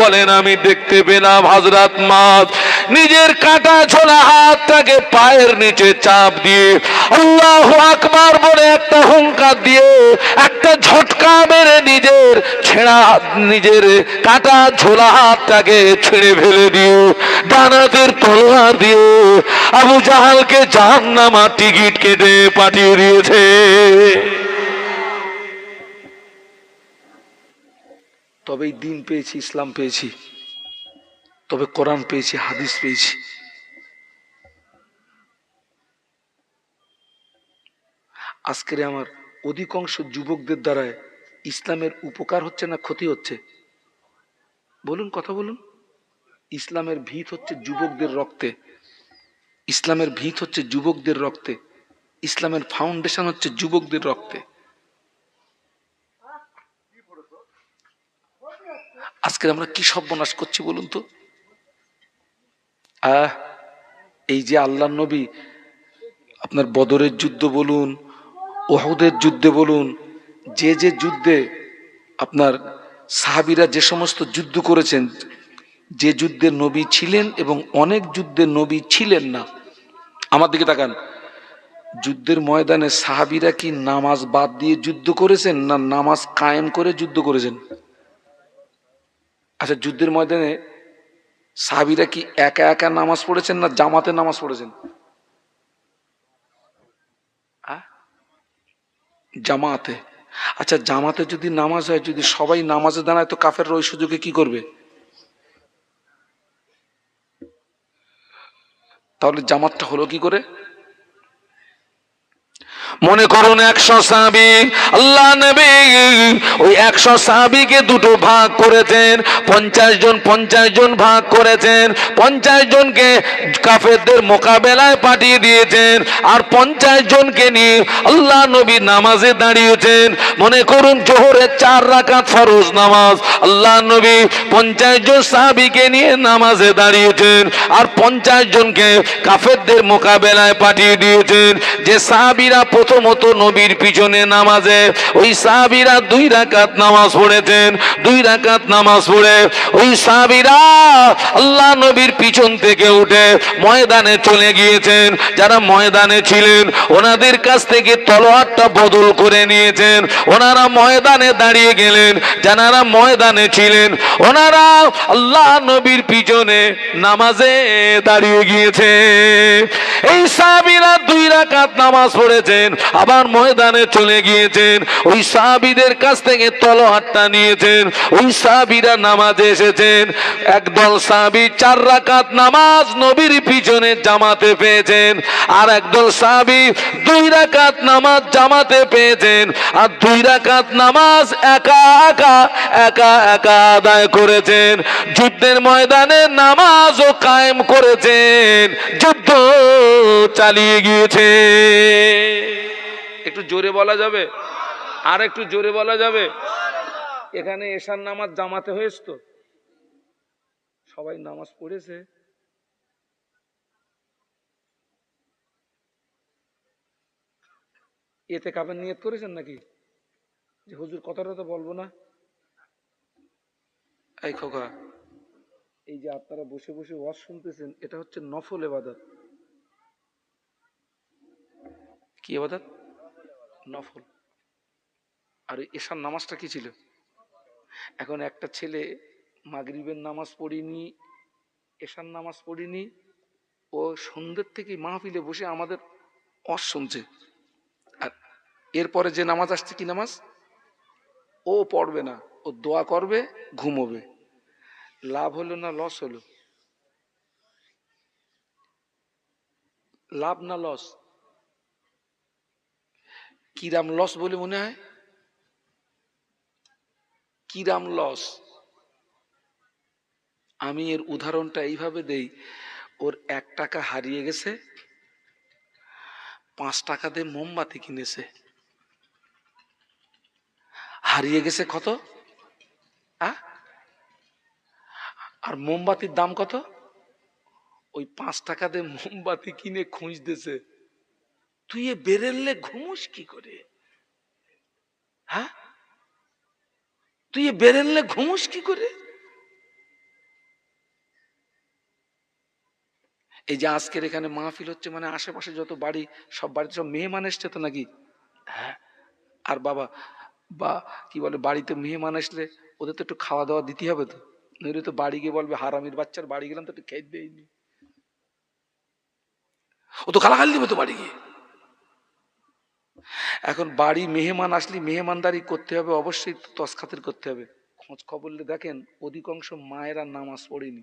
বলেন, আমি দেখতে পেলাম হজরত মাছ নিজের কাটা ছোলা হাতটাকে পায়ের নিচে চাপ দিয়ে আল্লাহ আকবার বলে একটা হুঙ্কার দিয়ে একটা ঝটকা মেরে নিজের ছেঁড়া নিজের কাটা ছোলা হাতটাকে ছেড়ে ফেলে দিয়ে ডানাতের তলোয়ার দিয়ে আবু জাহালকে জাহান্নামা টিকিট কেটে পাঠিয়ে দিয়েছে। তবেই দিন পেয়েছি, ইসলাম পেয়েছি, তবে কোরআন পেয়েছি, হাদিস পেয়েছি। আজকের আমার অধিকাংশ যুবকদের দ্বারায় ইসলামের উপকার হচ্ছে না ক্ষতি হচ্ছে? বলুন, কথা বলুন। ইসলামের ভিত হচ্ছে যুবকদের রক্তে। ইসলামের ভিত হচ্ছে যুবকদের রক্তে। ইসলামের ফাউন্ডেশন হচ্ছে যুবকদের রক্তে। আজকে আমরা কি সর্বনাশ করছি বলুন তো? আহ, এই যে আল্লাহ নবী, আপনার বদরের যুদ্ধ বলুন, ওহুদের যুদ্ধে বলুন, যে যে যুদ্ধে আপনার সাহাবিরা যে সমস্ত যুদ্ধ করেছেন, যে যুদ্ধে নবী ছিলেন এবং অনেক যুদ্ধে নবী ছিলেন না, আমার দিকে তাকান। যুদ্ধের ময়দানে সাহাবিরা কি নামাজ বাদ দিয়ে যুদ্ধ করেছেন না নামাজ কায়েম করে যুদ্ধ করেছেন? আচ্ছা যুদ্ধের ময়দানে সাহাবিরা কি একা একা নামাজ পড়েছেন না জামাতে নামাজ পড়েছেন? জামাতে। আচ্ছা জামাতে যদি নামাজ হয়, যদি সবাই নামাজে দাঁড়ায়, তো কাফের ওই সুযোগে কি করবে? তাহলে জামাতটা হলো কি করে? মনে করুন একশো সাহাবি আল্লাহ নবী ওই একশো সাহাবিকে দুটো ভাগ করেছেন, পঞ্চাশ জন পঞ্চাশ জন ভাগ করেছেন, পঞ্চাশ জনকে কাফেরদের মোকাবেলায় পাঠিয়ে দিয়েছেন, আর পঞ্চাশ জনকে নিয়ে আল্লাহ নবী নামাজে দাঁড়িয়েছেন। মনে করুন জোহরের চার রাকাত ফরজ নামাজ, আল্লাহ নবী পঞ্চাশ জন সাহাবিকে নিয়ে নামাজে দাঁড়িয়েছেন, আর পঞ্চাশ জনকে কাফেরদের মোকাবেলায় পাঠিয়ে দিয়েছেন। যে সাহাবিরা প্রথমত নবীর পিছনে নামাজে ওই সাহাবিরা দুই রাকাত নামাজ পড়েছেন, দুই রাকাত নামাজ পড়ে ওই সাহাবিরা আল্লাহ নবীর পিছন থেকে উঠে ময়দানে চলে গিয়েছেন। যারা ময়দানে ছিলেন, ওনাদের কাছ থেকে তলোয়ারটা বদল করে নিয়েছেন। ওনারা ময়দানে দাঁড়িয়ে গেলেন, যারা ময়দানে ছিলেন, ওনারা আল্লাহ নবীর পিছনে নামাজে দাঁড়িয়ে গিয়েছে। এই সাহাবিরা দুই রাকাত নামাজ পড়েছেন, আবার ময়দানে চলে গিয়েছেন, ওই সাহাবিদের কাছ থেকে তলোয়ারটা নিয়েছেন, ওই সাহাবিরা নামাজে এসেছেন, একদল সাহাবি চার রাকাত নামাজ নবীর পিছনে জামাতে পেয়েছেন, আর একদল সাহাবি দুই রাকাত নামাজ জামাতে পেয়েছেন, আর দুই রাকাত নামাজ একা একা একা একা আদায় করেছেন, যুদ্ধের ময়দানে নামাজও কায়েম করেছেন, যুদ্ধ চালিয়ে গিয়েছে। একটু জোরে বলা যাবে? আর একটু জোরে বলা যাবে? এখানে এশার নামাজ জামাতে হয়েছে তো? সবাই নামাজ পড়েছে। এতে কাপের নিয়ত করেছেন নাকি? যে হুজুর কথাটা তো বলব না। এই খোকা। এই যে আপনারা বসে বসে ওয়াজ শুনতেছেন এটা হচ্ছে নফল এবাদত। কি এবাদত নফল। আর এশার নামাজটা কি ছিল? এখন একটা ছেলে মাগরিবের নামাজ পড়িনি, এশার নামাজ পড়িনি, ও সন্ধ্যের থেকে মাহফিলে বসে আমাদের অস শুনছে। আর এরপরে যে নামাজ আসছে কি নামাজ? ও পড়বে না, ও দোয়া করবে, ঘুমোবে। লাভ হলো না লস হলো? লাভ না লস? কিরাম লস বলে মনে হয়? কিরাম লস। আমি এর উদাহরণটা এইভাবে দেই, ওর এক টাকা হারিয়ে গেছে, পাঁচ টাকা দিয়ে মোমবাতি কিনেছে। হারিয়ে গেছে কত? আর মোমবাতির দাম কত? ওই পাঁচ টাকা দিয়ে মোমবাতি কিনে খুঁজতেছে। তুই এ বেরেললে ঘুমোস কি করে? হ্যাঁ? তুই এ বেরেনলে ঘুমোস কি করে? এই যে আজকের এখানে মাহফিল হচ্ছে মানে আশেপাশে যত বাড়ি, সব বাড়িতে সব মেহমান এসছে তো নাকি? হ্যাঁ? আর বাবা, বা কি বলে, বাড়িতে মেহমান আসলে ওদের তো একটু খাওয়া দাওয়া দিতে হবে তো। নইলে তো বাড়ি গিয়ে বলবে, হারামির বাচ্চার বাড়ি গেলাম তো একটু খেয়ে দেয়নি ও তো গালাগালি দেবে তো বাড়ি গিয়ে? এখন বাড়ি মেহমান আসলে মেহমানদারি করতে হবে, অবশ্যই তসখাতির করতে হবে। খোঁজ খবর দেখেন অধিকাংশ মায়েরা নামাজ পড়েনি।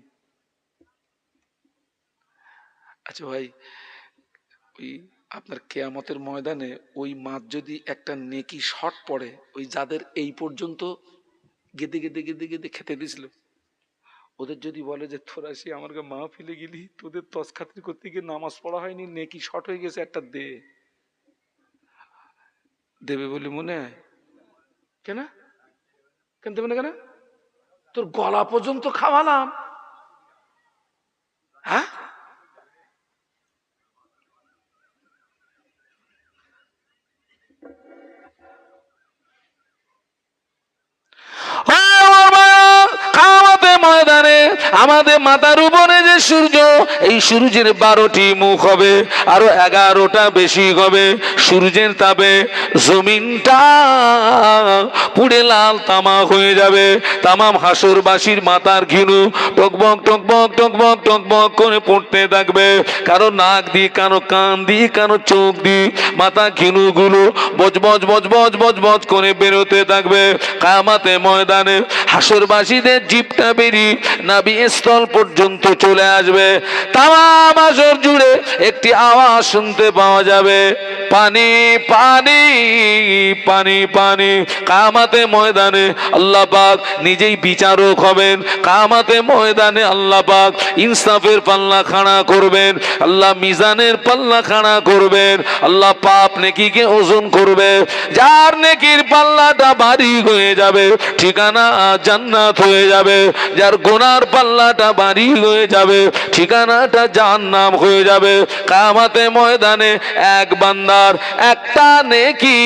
আচ্ছা ভাই, ওই আপনার কেয়ামতের ময়দানে ওই মাছ যদি একটা নেকি শট পড়ে, ওই যাদের এই পর্যন্ত গেদে গেদে গেদে গেদে খেতে দিছিল ওদের যদি বলে যে, তোরা সে আমার মা ফেলে গেলি, তোদের তস খাতির করতে গিয়ে নামাজ পড়া হয়নি, নেকি শট হয়ে গেছে, একটা দে। দেবে বলে মনে হয়। কেন? কেন দেবে না কেন? তোর গলা পর্যন্ত খাওয়ালাম। হ্যাঁ ও আমার মায়া, কায়ামতের ময়দানে আমাদের মাথার উপরে যে সূর্য, এই সূর্যের বারোটি মুখ হবে, আরও এগারোটা বেশি হবে। সূর্যের তাপে জমিনটা পুড়ে লাল তামা হয়ে যাবে। তামাম হাসরবাসীর মাথার ঘিনু টকবক টকবক টকবক টকবক করে পড়তে থাকবে। কারও নাক দিয়ে কারও কান দিয়ে কারও চোখ দিয়ে মাথা ঘিনুগুলো বজবজ বজবজ বজবজ করে বেরোতে থাকবে। কামাতে ময়দানে হাসরবাসীদের জিপটা বেরিয়ে নাবি স্থল পর্যন্ত চলে আসবে। আসর জুড়ে একটি আওয়াজ শুনতে পাওয়া যাবে। পানি পানি পানি পানি। কামাতে ময়দানে আল্লাহ পাক নিজেই বিচারক হবেন। কামাতে ময়দানে আল্লাহ পাক ইনসাফের পাল্লা খাড়া করবেন। আল্লাহ মিজানের পাল্লা খাড়া করবেন। আল্লাহ পাপ নেকিকে ওজন করবে। যার নেকির পাল্লাটা ভারী হয়ে যাবে, ঠিকানা জান্নাত হয়ে যাবে। যার গোনার পাল্লাটা ভারী হয়ে যাবে, ঠিকানাটা জাহান্নাম হয়ে যাবে। কামাতে ময়দানে এক বান্দার, একটা নেকি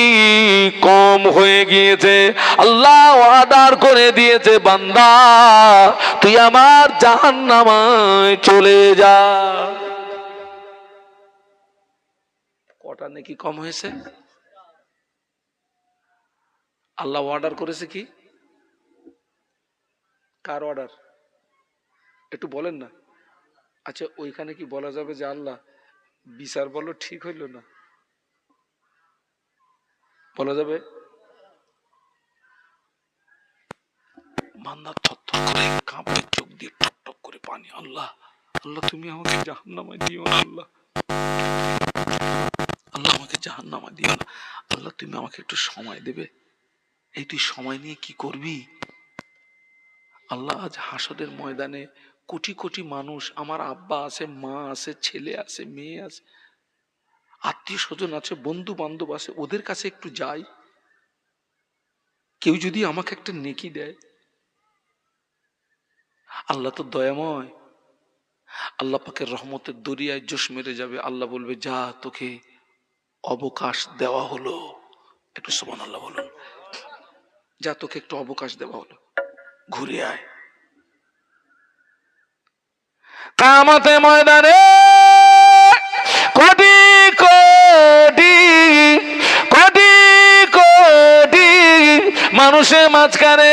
কম হয়ে গিয়েছে। আল্লাহ অর্ডার করে দিয়েছে, বান্দা, তুই আমার জাহান্নামায় চলে যা। কটা নেকি কম হয়েছে? আল্লাহ অর্ডার করেছে কি? কার অর্ডার? একটু বলেন না। আচ্ছা ওইখানে কি বলা যাবে যে আল্লাহ বিচার বলো ঠিক হইল না? বলা যাবে? করে কাঁপে চোখ দিয়ে করে পানি, আল্লাহ আল্লাহ, তুমি আমাকে দিও না, আল্লাহ। আল্লাহ, আমাকে জাহান্নামায় দিও না। আল্লাহ, তুমি আমাকে একটু সময় দেবে। এই তুই সময় নিয়ে কি করবি? আল্লাহ, আজ হাসদের ময়দানে কোটি কোটি মানুষ, আমার আব্বা আছে, মা আছে, ছেলে আছে, মেয়ে আছে, আত্মীয় স্বজন আছে বন্ধু বান্ধব আছে, ওদের কাছে একটু যাই। কেউ যদি আমাকে একটা নেকি দেয়, আল্লাহ তো দয়াময়। আল্লাহ পাকের রহমতের দরিয়ায় জোশ মেরে যাবে, আল্লাহ বলবে, যা তোকে অবকাশ দেওয়া হলো। একটু সমান আল্লাহ বলুন। যা তোকে একটু অবকাশ দেওয়া হলো। ঘুরে আয়। কামাতে ময়দানে মানুষের মাঝখানে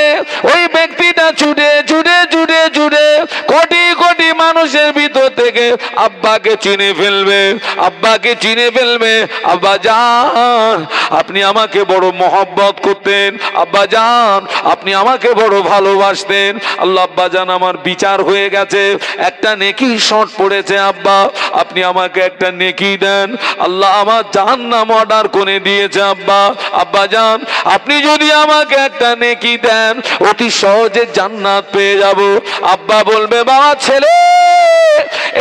ওই ব্যক্তিটা ছুটে ছুটে ছুটে ছুটে কোটি কোটি মানুষের ভিতর থেকে আব্বাকে চিনে ফেলবে, আব্বাকে চিনে ফেলবে, আব্বা যান আপনি আমাকে বড় মহব্বত করতেন, আব্বা যান আপনি আমাকে বড় ভালোবাসতেন। আল্লাহ আব্বা যান আমার বিচার হয়ে গেছে। একটা নেকি শট পড়েছে, আব্বা, আপনি আমাকে একটা নেকি দেন। আল্লাহ আমার জাহান্নাম অর্ডার করে দিয়েছে, আব্বা আব্বা যান আপনি যদি আমাকে একটা নেকি দেন, অতি সহজে জান্নাত পেয়ে যাব। আব্বা বলবে, বাবা ছেলে,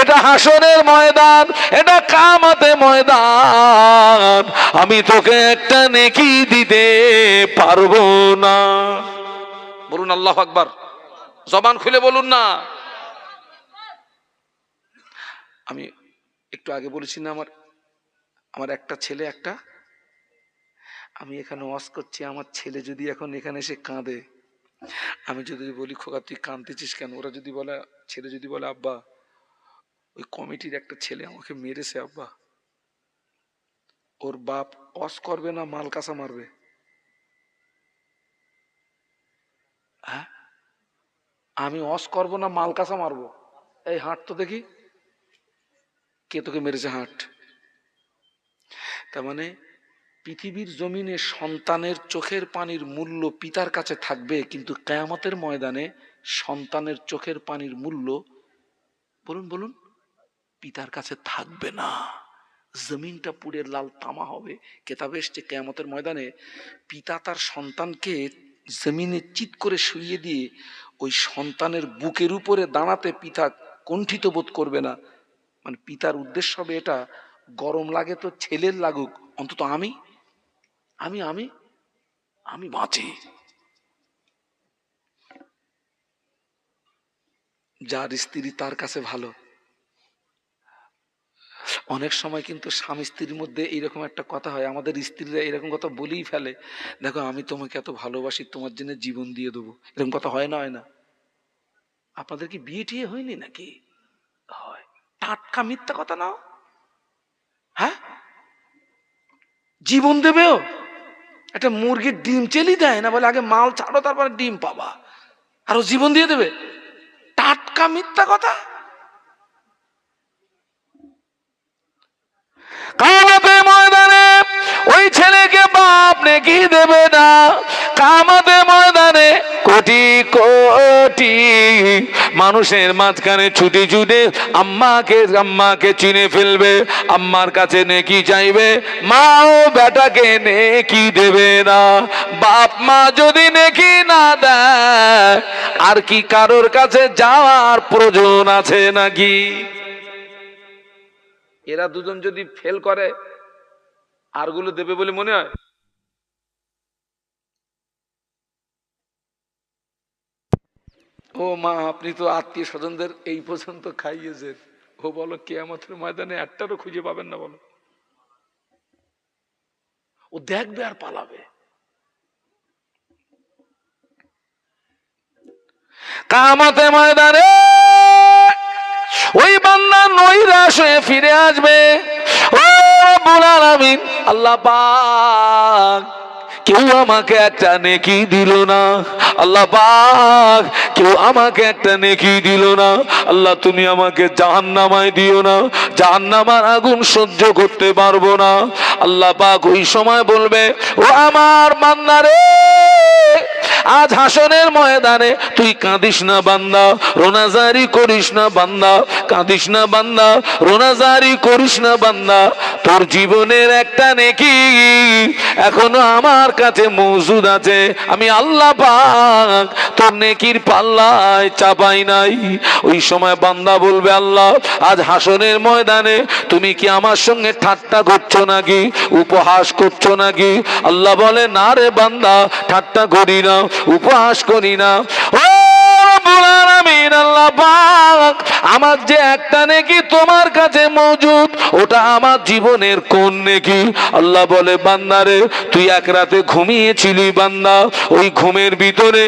এটা হাসনের ময়দান, এটা কামাতে ময়দান, আমি তোকে একটা নেকি দিতে পারব না। বলুন, আল্লাহ আকবার। জবান খুলে বলুন না। আমি একটু আগে বলেছি না, আমার আমার একটা ছেলে, একটা আমি এখানে ওয়াজ করছি, আমার ছেলে যদি এখন এখানে এসে কাঁদে, আমি যদি বলি, খোকা, তুই কাঁদতেছিস কেন? ওরা যদি বলে, ছেলে যদি বলে, আব্বা, ওই কমিটির একটা ছেলে আমাকে মেরেছে, আব্বা। ওর বাপ অস করবে না, মাল কাঁচা মারবে? হ্যাঁ? আমি অস করব না, মাল কাঁচা মারবো? এই হাঁট তো দেখি। কে তোকে মেরেছে হাঁট? তার মানে পৃথিবীর জমিনে সন্তানের চোখের পানির মূল্য পিতার কাছে থাকবে, কিন্তু কেয়ামতের ময়দানে সন্তানের চোখের পানির মূল্য, বলুন বলুন, পিতার কাছে থাকবে না। জমিনটা পুড়ে লাল তামা হবে। কেতাবে এসছে, কেয়ামতের ময়দানে পিতা তার সন্তানকে জমিনে চিৎ করে শুইয়ে দিয়ে ওই সন্তানের বুকের উপরে দাঁড়াতে পিতা কণ্ঠিত বোধ করবে না। মানে পিতার উদ্দেশ্য হবে এটা, গরম লাগে তো ছেলের লাগুক, অন্তত আমি আমি আমি আমি বাঁচি। যার স্ত্রী তার কাছে ভালো, অনেক সময় কিন্তু স্বামী স্ত্রীর মধ্যে এইরকম একটা কথা হয়। আমাদের স্ত্রীরা এরকম কথা বলেই ফেলে, দেখো, আমি তোমাকে এত ভালোবাসি, তোমার জন্য জীবন দিয়ে দেবো। এরকম কথা হয় না হয় না। আপনাদের কি বিয়ে টিয়ে হয়নি নাকি? হয়। টাটকা মিথ্যা কথা নাও। হ্যাঁ? জীবন দেবেও একটা মুরগির ডিম চেলি দেয় না বলে আগে মাল ছাড়ো, তারপরে ডিম পাবা। আরও জীবন দিয়ে দেবে। টাটকা মিথ্যা কথা। কামাতে ময়দানে, ওই ছেলেকে বাপ নেকি দেবে না। কামাতে কোটি কোটি মানুষের মাঝখানে ছুটে ছুটে আম্মাকে আম্মাকে চিনে ফেলবে, আম্মার কাছে নেকি চাইবে মা ও বেটাকে নেকি দেবে না। বাপ মা যদি নেকি না দেয়, আর কি কারোর কাছে যাওয়ার প্রয়োজন আছে নাকি? এরা দুজন যদি ফেল করে আরগুলো দেবে বলে মনে হয়? ও মা, আপনি তো আত্মীয় স্বজনদের এই পর্যন্ত খাইয়েছেন। ও বলো কে আমাদের ময়দানে একটারও খুঁজে পাবেন না বলো। ও দেখবে আর পালাবে। কামাতে ময়দানে ওই বান্দা হয়ে ফিরে আসবে। ও রব্বুল আলামিন, আল্লাহ কেউ আমাকে একটা নেকি দিল না। আল্লাহ পাক, কেউ আমাকে একটা নেকি দিল না। আল্লাহ তুমি আমাকে জাহান্নামায় দিও না। জাহান্নামার আগুন সহ্য করতে পারব না। আল্লাহ পাক ওই সময় বলবে, ও আমার বান্দারে আজ হাসনের ময়দানে তুই কাঁদিস না বান্দা, রোনাজারি করিস না বান্দা, কাঁদিস না বান্দা, রোনাজারি করিস না বান্দা, তোর জীবনের একটা নেকি এখনও আমার কাছে মজুদ আছে, আমি আল্লাহ পাক তোর নেকির পাল্লায় চাপাই নাই। ওই সময় বান্দা বলবে, আল্লাহ, আজ হাসনের ময়দানে তুমি কি আমার সঙ্গে ঠাট্টা করছ নাকি? উপহাস করছ নাকি? আল্লাহ বলে, না রে বান্দা, ঠাট্টা করি না। উপহাস করি না। ও আমার যে একটা নেকি তোমার কাছে মজুদ, ওটা আমার জীবনের কোন নেকি? আল্লাহ বলে বান্দারে তুই এক রাতে ঘুমিয়েছিলি বান্দা। ওই ঘুমের ভিতরে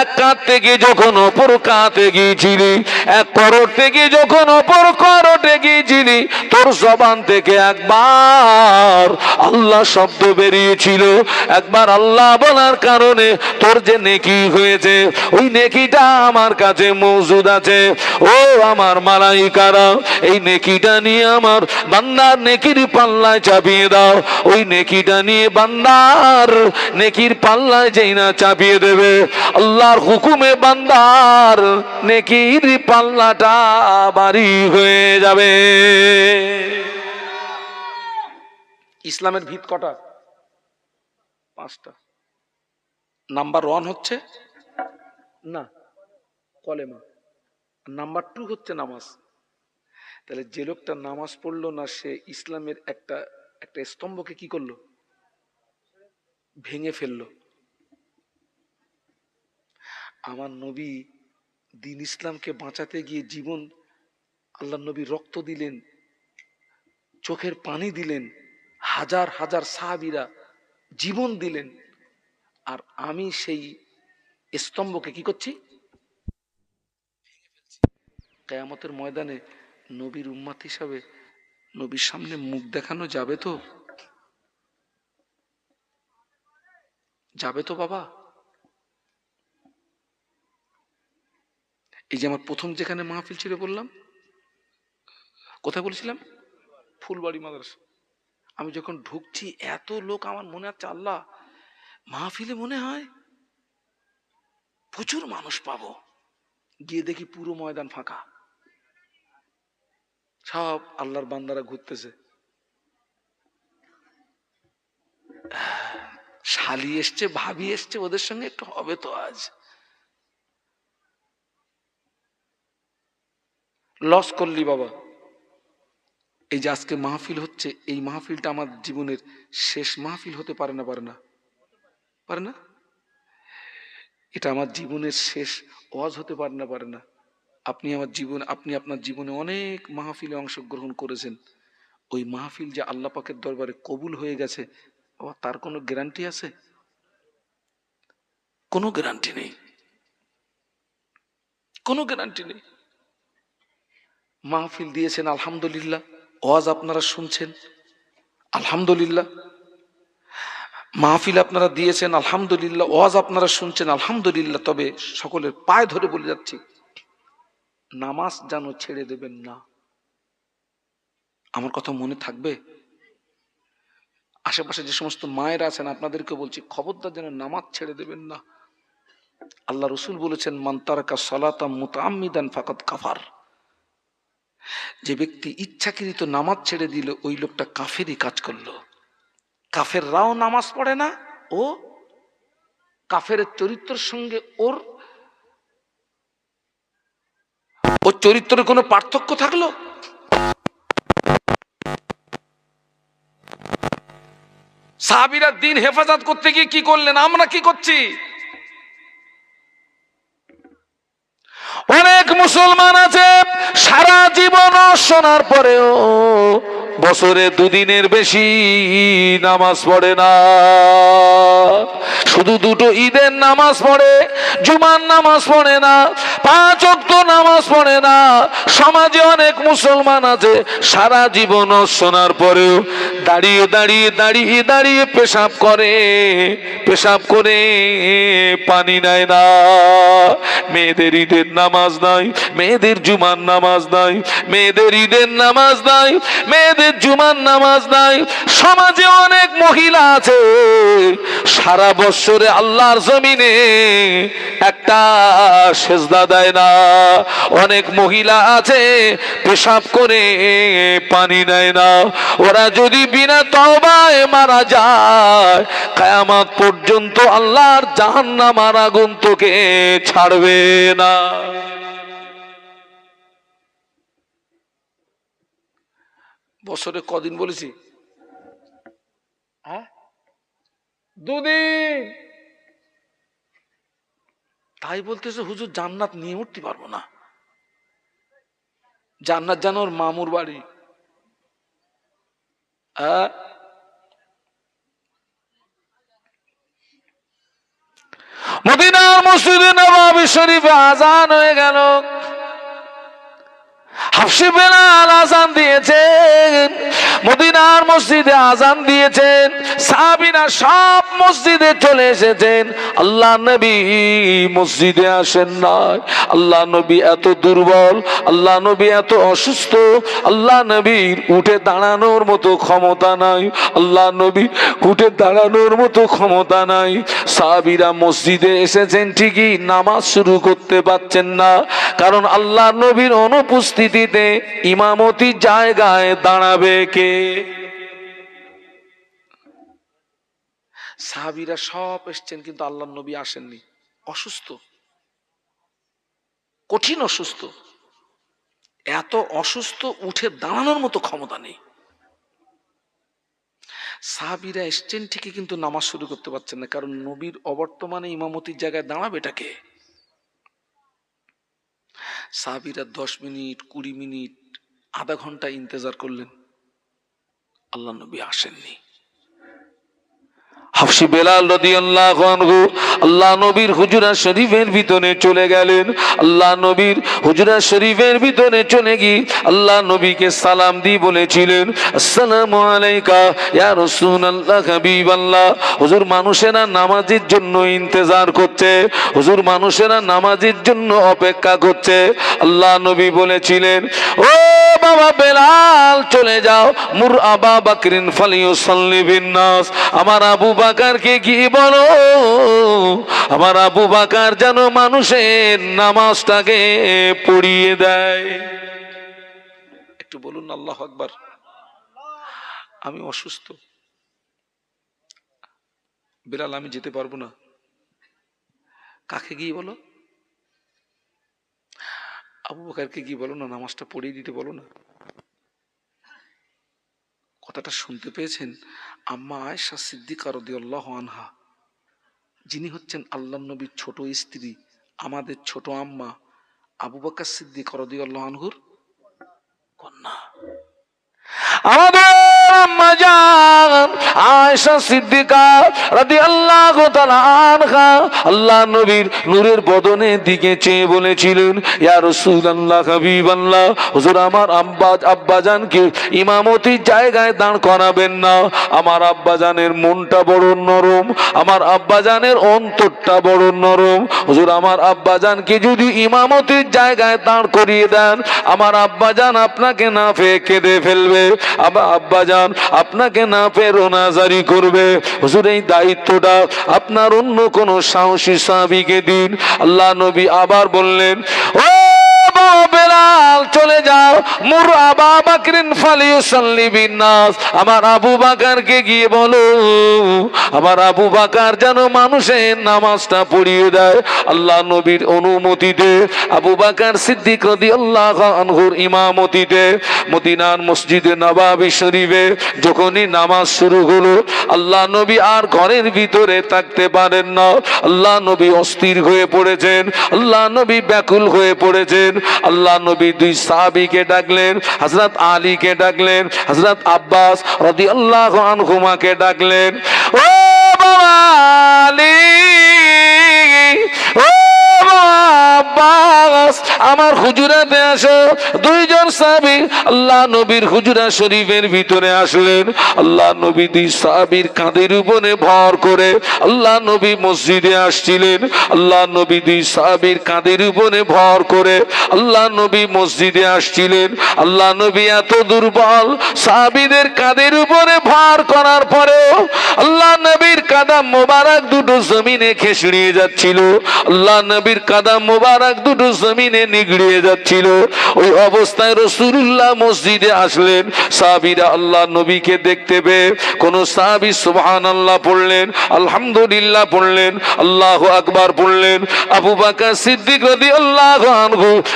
এক থেকে যখন অপর গিয়েছিলি, এক থেকে যখন অপর করোটে গিয়েছিলি, তোর জবান থেকে একবার আল্লাহ শব্দ বেরিয়েছিল। একবার আল্লাহ বলার কারণে তোর যে নেকি হয়েছে, ওই নেকিটা আমার কাছে মজুদ আছে। ও আমার মালাইকারা, এই নেকিটা নিয়ে আমার বান্দার নেকির পাল্লায় চাপিয়ে দাও। ওই নেকিটা নিয়ে বান্দার নেকির পাল্লায় যেই না চাপিয়ে দেবে। আল্লাহর হুকুমে বান্দার নেকির পাল্লাটা বাড়ি হয়ে যাবে। ইসলামের ভিত কটা? পাঁচটা। নাম্বার ওয়ান হচ্ছে? না। কলেমা। নাম্বার টু হচ্ছে নামাজ। তাহলে যে লোকটা নামাজ পড়ল না, সে ইসলামের একটা একটা স্তম্ভকে কি করল? ভেঙে ফেলল। আমার নবী দিন ইসলামকে বাঁচাতে গিয়ে জীবন আল্লাহ নবী রক্ত দিলেন, চোখের পানি দিলেন, হাজার হাজার সাহাবিরা জীবন দিলেন। আর আমি সেই স্তম্ভকে কি করছি? কেয়ামতের ময়দানে নবীর উম্মাত হিসাবে নবীর সামনে মুখ দেখানো যাবে তো? যাবে তো বাবা। এই যে আমার প্রথম যেখানে মাহফিল ছিল বললাম কোথায় বলেছিলাম? ফুলবাড়ি মাদ্রাসা। আমি যখন ঢুকছি এত লোক আমার মনে হচ্ছে আল্লাহ মাহফিলে মনে হয় প্রচুর মানুষ পাবো। গিয়ে দেখি পুরো ময়দান ফাঁকা। সব আল্লাহর বান্দারা ঘুরতেছে। শালি এসছে, ভাবি এসছে, ওদের সঙ্গে একটু হবে তো আজ। লস করলি বাবা। এই যে আজকে মাহফিল হচ্ছে, এই মাহফিলটা আমার জীবনের শেষ মাহফিল হতে পারে না পারে না। পারে না? এটা আমার জীবনের শেষ ওয়াজ হতে পারে না পারে না। আপনি আমার জীবন, আপনি আপনার জীবনে অনেক মাহফিলে অংশগ্রহণ করেছেন। ওই মাহফিল যে আল্লাহ পাকের দরবারে কবুল হয়ে গেছে তার কোনো গ্যারান্টি আছে? কোনো গ্যারান্টি নেই। কোনো গ্যারান্টি নেই। মাহফিল দিয়েছেন, আলহামদুলিল্লাহ। ওয়াজ আপনারা শুনছেন, আলহামদুলিল্লাহ। মাহফিল আপনারা দিয়েছেন, আলহামদুলিল্লাহ। ওয়াজ আপনারা শুনছেন, আলহামদুলিল্লাহ। তবে সকলের পায়ে ধরে বলে যাচ্ছি নামাজ যেন ছেড়ে দেবেন না। আমার কথা মনে থাকবে? আশেপাশে যে সমস্ত মায়েরা আছেন, আপনাদেরকে বলছি, খবরদার যেন নামাজ ছেড়ে দেবেন না। আল্লাহ রসুল বলেছেন মান্তারকা সলাতা মুতামিদান ফাকাত কাফার। যে ব্যক্তি ইচ্ছাকৃত নামাজ ছেড়ে দিল, ওই লোকটা কাফেরই কাজ করল। কাফেররাও নামাজ পড়ে না, ও কাফের চরিত্রের সঙ্গে ওর ওর চরিত্রের কোনো পার্থক্য থাকল? সাহাবিরা দিন হেফাজত করতে গিয়ে কি করলেন? আমরা কি করছি? অনেক মুসলমান আছে, সারা জীবন শোনার পরেও বছরে দুদিনের বেশি নামাজ পড়ে না। শুধু দুটো ঈদের নামাজ পড়ে, জুমার নামাজ পড়ে না, পাঁচ অক্ত নামাজ পড়ে না, সমাজে অনেক মুসলমান আছে, সারা জীবন শোনার পরেও দাঁড়িয়ে দাঁড়িয়ে দাঁড়িয়ে দাঁড়িয়ে পেশাব করে পেশাব করে পানি নেয় না। মেয়েদের ঈদের নামাজ নাই, মেয়েদের জুমার নামাজ নাই, মেয়েদের ঈদের নামাজ নাই, মেয়েদের জুমার নামাজ নাই, সমাজে অনেক মহিলা আছে, সারা বৎসরে আল্লাহর জমিনে একটা সেজদা দেয় না। অনেক মহিলা আছে, পেশাব করে পানি নেয় না। ওরা যদি বিনা তবায় মারা যায়, কায়ামাত পর্যন্ত আল্লাহর জাহান্নামার আগুন তোকে ছাড়বে না। বছরে কদিন বলেছি হ্যাঁ দুদিন। তাই বলতেছে, হুজুর, জান্নাত নিয়ে উঠতে পারব না। জান্নাত যেন ওর মামুর বাড়ি। মদিনার মসজিদে নবাবী শরীফে আজান হয়ে গেল। হাফসি বেলাল আজান দিয়েছেন, মদিনার মসজিদে আজান দিয়েছেন সাহাবিনা সব মসজিদে চলে এসেছেন। আল্লাহ নবী মসজিদে আসেন নাই। আল্লাহ নবী এত দুর্বল, আল্লাহ নবী এত অসুস্থ, আল্লাহ নবীর উঠে দাঁড়ানোর মতো ক্ষমতা নাই। আল্লাহ নবী উঠে দাঁড়ানোর মতো ক্ষমতা নাই। সাহাবিরা মসজিদে এসেছেন ঠিকই, নামাজ শুরু করতে পারছেন না। কারণ আল্লাহ নবীর অনুপস্থিতিতে ইমামতি জায়গায় দাঁড়াবে কে? সাহাবিরা সব এসছেন, কিন্তু আল্লাহ নবী আসেননি। অসুস্থ। কঠিন অসুস্থ। এত অসুস্থ, উঠে দাঁড়ানোর মতো ক্ষমতা নেই। সাহাবিরা এসছেন ঠিকই, কিন্তু নামাজ শুরু করতে পারছেন না, কারণ নবীর অবর্তমানে ইমামতির জায়গায় দাঁড়াবে এটাকে সাহাবিরা দশ মিনিট কুড়ি মিনিট আধা ঘণ্টা ইন্তজার করলেন। আল্লাহ নবী আসেননি। হাফসি বেলাল রাদিয়াল্লাহু আল্লাহ নবীর হুজরা শরীফের ভিতরে চলে গেলেন। আল্লাহ নবীর হুজরা শরীফের ভিতরে চলে গিয়ে আল্লাহ নবীকে সালাম দিয়ে বলেছিলেন, আসসালামু আলাইকা, ইয়া রাসূলুল্লাহ, হাবিবাল্লাহ। হুজুর মানুষেরা নামাজের জন্য ইন্তজার করছে, হুজুর মানুষেরা নামাজের জন্য অপেক্ষা করছে। আল্লাহ নবী বলেছিলেন, ও বাবা বেলাল, চলে যাও। মুর আবা বাকরিন ফালিউসাল্লি বিন্নাস। আমার আবু বাকারকে কি বলো? আমার আবু বাকার যেন মানুষের নামাজটাকে পড়িয়ে দেয়। একটু বলুন আল্লাহ আকবার। আমি অসুস্থ। বিড়াল আমি যেতে পারব না। কাকে গিয়ে বলো? আবু বকারকে কি বলো না, নামাজটা পড়িয়ে দিতে বলো না। কথাটা শুনতে পেয়েছেন? আম্মা আয়সা সিদ্দিকা রদিয়াল্লাহু আনহা, যিনি হচ্ছেন আল্লাহ নবীর ছোট স্ত্রী, আমাদের ছোট আম্মা আবু বকর সিদ্দিক রদিয়াল্লাহু আনহুর কন্যা। আমাদের আয়েশা সিদ্দিকা আনহা আল্লাহ নবীর নূরের বদনের দিকে চেয়ে বলেছিলেন আমার আব্বাজানের মনটা বড় নরম, আমার আব্বাজানের অন্তরটা বড় নরম। হুজুর আমার আব্বাজানকে যদি ইমামতির জায়গায় দাঁড় করিয়ে দেন, আমার আব্বাজান আপনাকে না পেয়ে কেঁদে ফেলবে। আবার আব্বাজান আপনাকে না পেয়ে রোনাজারি করবে। হুজুর, এই দায়িত্বটা আপনার অন্য কোনো সাহসী সাহাবিকে দিন। আল্লাহ নবী আবার বললেন, ও বাবা বেলাল চলে যাও। মুর আবা বাকরিন ফালিউসাল্লি বিন্নাস। আমার আবু বাকারকে গিয়ে বলো, আমার আবু বাকার যেন মানুষের নামাজটা পড়িয়ে দেয়। আল্লাহ নবীর অনুমতিতে আবু বাকার সিদ্দিক রাদিয়াল্লাহু আনহুর ইমামতিতে মদিনার মসজিদে নবাবী শরীফে যখনই নামাজ শুরু হলো, আল্লাহ নবী আর ঘরের ভিতরে থাকতে পারেন না। আল্লাহ নবী অস্থির হয়ে পড়েছেন, আল্লাহ নবী ব্যাকুল হয়ে পড়েছেন, আল্লাহ নবী দুই সাহাবিকে ডাকলেন হজরত আলীকে ডাকলেন হজরত আব্বাস রাদিয়াল্লাহু আনহুমাকে ডাকলেন, ও বাবা আলী, ও বাবা আমার হুজুরাতে আসো। দুইজন সাহাবী আল্লাহ নবীর হুজুরা শরীফের ভিতরে আসলেন। আল্লাহ নবী দুই সাহাবীর কাঁধের উপরে ভর করে আল্লাহ নবী মসজিদে আসছিলেন। আল্লাহ নবী দুই সাহাবীর কাঁধের উপরে ভর করে আল্লাহ নবী মসজিদে আসছিলেন। আল্লাহ নবী এত দুর্বল সাহাবীদের কাঁধের উপরে ভর করার পরেও আল্লাহ নবীর কাদাম মোবারক দুটো জমিনে খেসড়িয়ে যাচ্ছিল। আল্লাহ নবীর কাদাম মোবারক দুটো জমিনে নিগড়িয়ে যাচ্ছিল। ওই অবস্থায় রসুল্লাহ মসজিদে আসলেন। সাহাবীরা আল্লাহ নবীকে দেখতে পেয়ে কোন সাহাবী সুবহান আল্লাহ পড়লেন, আলহামদুলিল্লাহ পড়লেন, আল্লাহ আকবার পড়লেন। আবু বাকার সিদ্দিক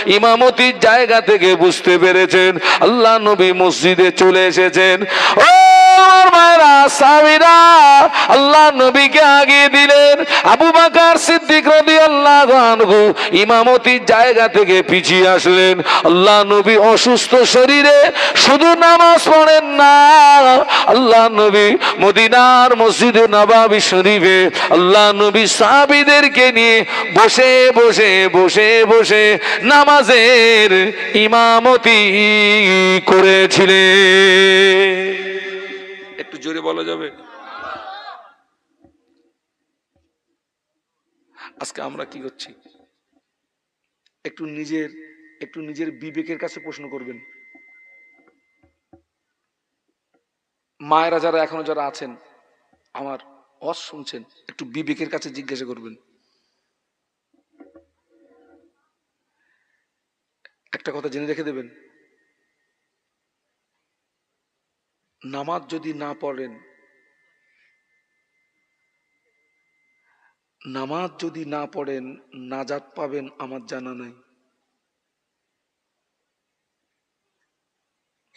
ইমামতির জায়গা থেকে বুঝতে পেরেছেন, আল্লাহ নবী মসজিদে চলে এসেছেন। জায়গা থেকে পিছিয়ে আসলেন। আল্লাহ নবী অসুস্থ শরীরে শুধু নামাজ পড়েন না। আল্লাহ নবী মদিনার মসজিদে নবাবী শরীফে আল্লাহ নবী সাহাবীদেরকে নিয়ে বসে বসে বসে বসে নামাজের ইমামতি করেছিলেন। একটু জোরে বলা যাবে? আজকে আমরা কি করছি? একটু নিজের একটু নিজের বিবেকের কাছে প্রশ্ন করবেন। মায়েরা যারা এখনও যারা আছেন, আমার অস শুনছেন, একটু বিবেকের কাছে জিজ্ঞাসা করবেন। একটা কথা জেনে রেখে দেবেন। নামাজ যদি না পড়েন নামাজ যদি না পড়েন, নাজাত পাবেন আমার জানা নাই।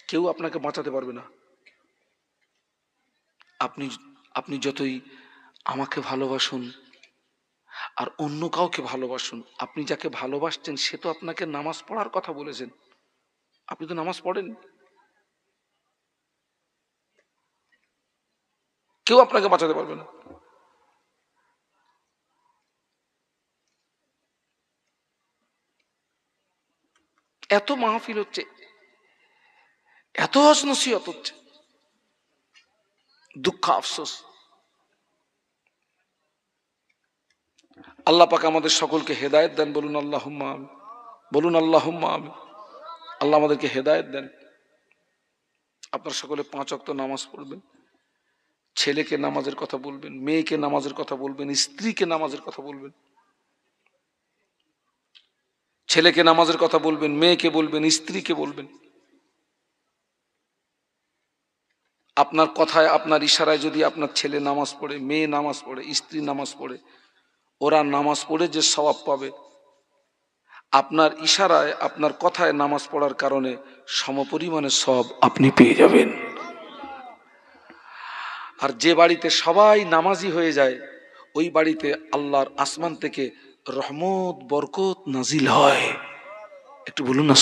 কেউ আপনাকে বাঁচাতে পারবে না। আপনি আপনি যতই আমাকে ভালোবাসুন আর অন্য কাউকে ভালোবাসুন, আপনি যাকে ভালোবাসছেন, সে তো আপনাকে নামাজ পড়ার কথা বলেছেন। আপনি তো নামাজ পড়েন। কেউ আপনাকে বাঁচাতে পারবে না। এত মাহফিল হচ্ছে, এত হজ নসিহত হচ্ছে, দুঃখ আফসোস। আল্লাহ পাক আমাদের সকলকে হেদায়েত দেন, বলুন আল্লাহ বলুন আল্লাহ আল্লাহ আমাদেরকে হেদায়ত দেন। আপনার সকলে পাঁচ অক্ত নামাজ পড়বেন, ছেলেকে নামাজের কথা বলবেন, মেয়েকে নামাজের কথা বলবেন, স্ত্রীকে নামাজের কথা বলবেন। ছেলেকে নামাজের কথা বলবেন, মেয়েকে বলবেন, স্ত্রীকে বলবেন। আপনার কথায়, আপনার ইশারায় যদি আপনার ছেলে নামাজ পড়ে, মেয়ে নামাজ পড়ে, স্ত্রী নামাজ পড়ে, ওরা নামাজ পড়ে যে স্বভাব পাবে। আপনার ইশারায়, আপনার কথায় নামাজ পড়ার কারণে সমপরিমাণে সব আপনি পেয়ে যাবেন। আর যে বাড়িতে সবাই নামাজি হয়ে যায়, ওই বাড়িতে আল্লাহর আসমান থেকে রহমত বরকত নাজিল হয়। একটু বলুন না